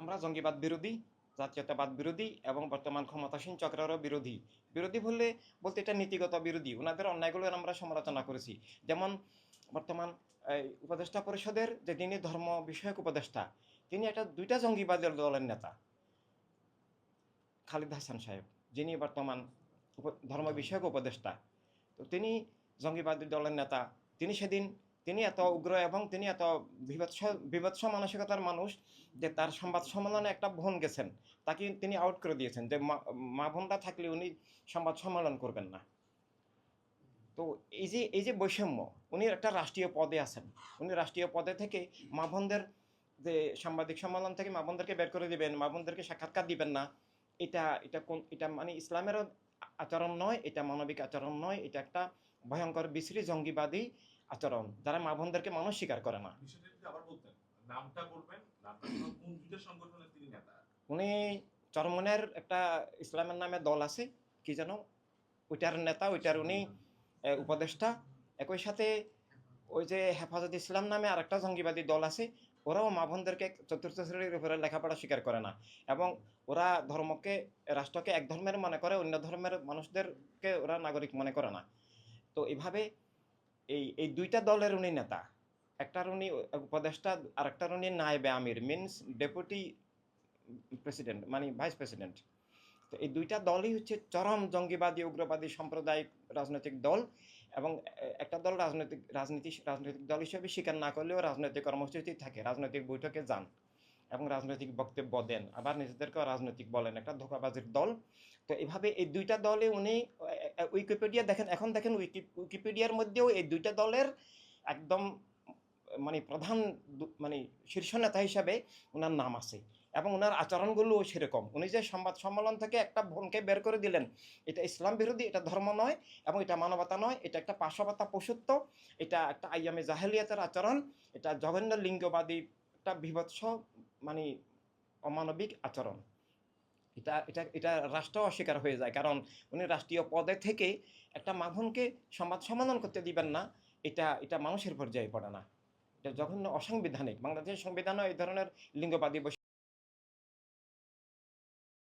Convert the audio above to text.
আমরা জঙ্গিবাদ বিরোধী, জাতীয়তাবাদ বিরোধী এবং বর্তমান ক্ষমতাসীন চক্রেরও বিরোধী। বিরোধী বললে, বলতে এটা নীতিগত বিরোধী। ওনাদের অন্যায়গুলোর আমরা সমালোচনা করেছি। যেমন বর্তমান উপদেষ্টা পরিষদের যে তিনি ধর্ম বিষয়ক উপদেষ্টা, তিনি একটা দুইটা জঙ্গিবাদের দলের নেতা। খালিদ হাসান সাহেব, যিনি বর্তমান ধর্ম বিষয়ক উপদেষ্টা। তো তিনি জঙ্গিবাদী দলের নেতা। তিনি সেদিন তিনি এত উগ্র এবং তিনি এত বিভৎস বিভৎস মানসিকতার মানুষ যে তার সংবাদ সম্মেলনে একটা বোন গেছেন। তাকে তিনি আউট করে দিয়েছেন যে মা- বোনরা থাকলে উনি সংবাদ সম্মেলন করবেন না। তো এই যে এই যে বৈষম্য, উনি একটা রাষ্ট্রীয় পদে আছেন। উনি রাষ্ট্রীয় পদে থেকে মা বোনদের যে সাংবাদিক সম্মেলন থেকে মা বোনদেরকে বের করে দিবেন, মা বোনদেরকে সাক্ষাৎকার দিবেন না, এটা এটা কোন, এটা মানে ইসলামেরও আচরণ নয়, এটা মানবিক আচরণ নয়, এটা একটা ভয়ঙ্কর, বিশ্রী জঙ্গিবাদী আচরণ যারা মা বোনদেরকে মানুষ স্বীকার করে না। বিষয়টা যদি আবার বলতেন নামটা বলবেন কোন কোন সংগঠনের তিনি নেতা? উনি চরমনের একটা ইসলামের নামে দল আছে কি যেন? ওইটার নেতা ওইটার উনি উপদেষ্টা। একই সাথে ওই যে হেফাজত ইসলাম নামে আরেকটা জঙ্গিবাদী দল আছে ওরাও মা বোনদেরকে চতুর্থ শ্রেণির উপরে লেখাপড়া স্বীকার করে না। এবং ওরা ধর্মকে রাষ্ট্রকে এক ধর্মের মনে করে অন্য ধর্মের মানুষদেরকে ওরা নাগরিক মনে করে না। তো এইভাবে এই এই দুইটা দলের উনি নেতা। একটার উনি উপদেষ্টা আর আরেকটার উনি নায়েবে আমির মিনস ডেপুটি প্রেসিডেন্ট মানে ভাইস প্রেসিডেন্ট তো এই দুইটা দলই হচ্ছে চরম জঙ্গিবাদী, উগ্রবাদী সাম্প্রদায়িক রাজনৈতিক দল এবং একটা দল রাজনৈতিক, রাজনীতি, রাজনৈতিক দল হিসেবে স্বীকার না করলেও রাজনৈতিক কর্মসূচি থাকে, রাজনৈতিক বৈঠকে যান। এবং রাজনৈতিক বক্তব্য দেন। আবার নিজেদেরকেও রাজনৈতিক বলেন, একটা ধোকাবাজির দল। তো এভাবে এই দুইটা দলে উনি উইকিপিডিয়া দেখেন, এখন দেখেন উইকি উইকিপিডিয়ার মধ্যেও এই দুইটা দলের একদম মানে প্রধান মানে শীর্ষ নেতা হিসাবে ওনার নাম আছে। এবং ওনার আচরণগুলোও সেরকম। উনি যে সংবাদ সম্মেলন থেকে একটা বোনকে বের করে দিলেন, এটা ইসলাম বিরোধী, এটা ধর্ম নয় এবং এটা মানবতা নয়, এটা একটা পাশবতা পশুত্ব, এটা একটা আইয়ামে জাহেলিয়াতের আচরণ, এটা জঘন্য লিঙ্গবাদী, একটা বিভৎস মানে অমানবিক আচরণ। এটা এটা এটা রাষ্ট্র অস্বীকার হয়ে যায়। কারণ উনি রাষ্ট্রীয় পদে থেকে একটা মাভনকে সমাজ সমাধান করতে দিবেন না, এটা এটা মানুষের পর্যায়ে পড়ে না। এটা যখন অসাংবিধানিক। বাংলাদেশের সংবিধানও এই ধরনের লিঙ্গবাদী